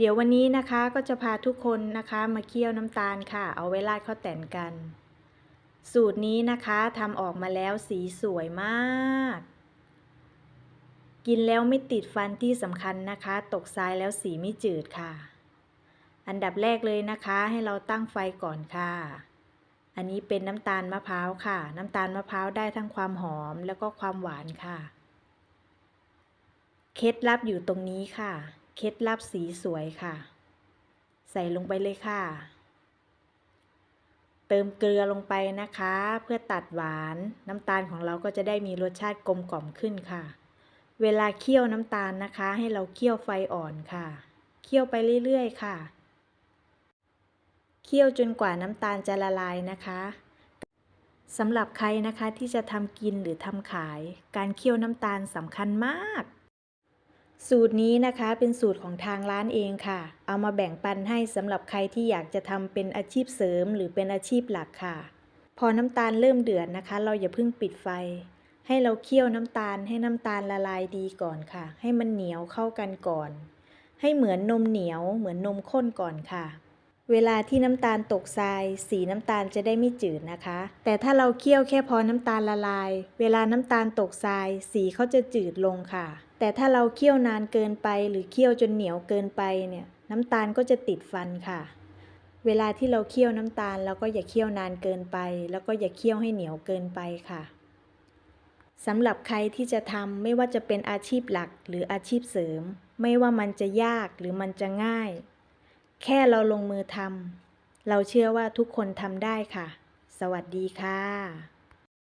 เดี๋ยววันนี้นะคะก็จะพาทุกคนนะคะมาเคี่ยวน้ำตาลค่ะ เอาไว้ราดข้าวแต่นกัน สูตรนี้นะคะทำออกมาแล้วสีสวยมาก กินแล้วไม่ติดฟันที่สำคัญนะคะ ตกทรายแล้วสีไม่จืดค่ะ อันดับแรกเลยนะคะให้เราตั้งไฟก่อนค่ะ อันนี้เป็นน้ำตาลมะพร้าวค่ะ น้ำตาลมะพร้าวได้ทั้งความหอมแล้วก็ความหวานค่ะ เคล็ดลับอยู่ตรงนี้ค่ะ เคล็ดลับสีสวยค่ะ ใส่ลงไปเลยค่ะ เติมเกลือลงไปนะคะ เพื่อตัดหวานน้ำตาลของเราก็จะได้มีรสชาติกลมกล่อมขึ้นค่ะ เวลาเคี่ยวน้ำตาลนะคะ ให้เราเคี่ยวไฟอ่อนค่ะ เคี่ยวไปเรื่อยๆค่ะ เคี่ยวจนกว่าน้ำตาลจะละลายนะคะสำหรับใครนะคะที่จะทำกินหรือทำขาย การเคี่ยวน้ำตาลสำคัญมาก สูตรนี้นะคะเป็นสูตรของทางร้านเองค่ะ เอามาแบ่งปันให้สำหรับใครที่อยากจะทำเป็นอาชีพเสริม หรือเป็นอาชีพหลักค่ะ พอน้ำตาลเริ่มเดือดนะคะ เราอย่าเพิ่งปิดไฟ ให้เราเคี่ยวน้ำตาลให้น้ำตาลละลายดีก่อนค่ะ ให้มันเหนียวเข้ากันก่อน ให้เหมือนนมเหนียวเหมือนนมข้นก่อนค่ะ เวลาที่น้ำตาลตกทราย สีน้ำตาลจะได้ไม่จืดนะคะ แต่ถ้าเราเคี่ยวแค่พอน้ำตาลละลาย เวลาน้ำตาลตกทราย สีเขาจะจืดลงค่ะ แต่ถ้าเราเคี่ยวนานเกินไป หรือเคี่ยวจนเหนียวเกินไปเนี่ยน้ำตาลก็จะติดฟันค่ะ เวลาที่เราเคี่ยวน้ำตาลเราก็อย่าเคี่ยวนานเกินไป แล้วก็อย่าเคี่ยวให้เหนียวเกินไปค่ะสำหรับใครที่จะทำไม่ว่าจะเป็นอาชีพหลักหรืออาชีพเสริม ไม่ว่ามันจะยากหรือมันจะง่าย ค่เราลงมือทำเราเชื่อว่าทุกคนทำได้ค่ะ สวัสดีค่ะ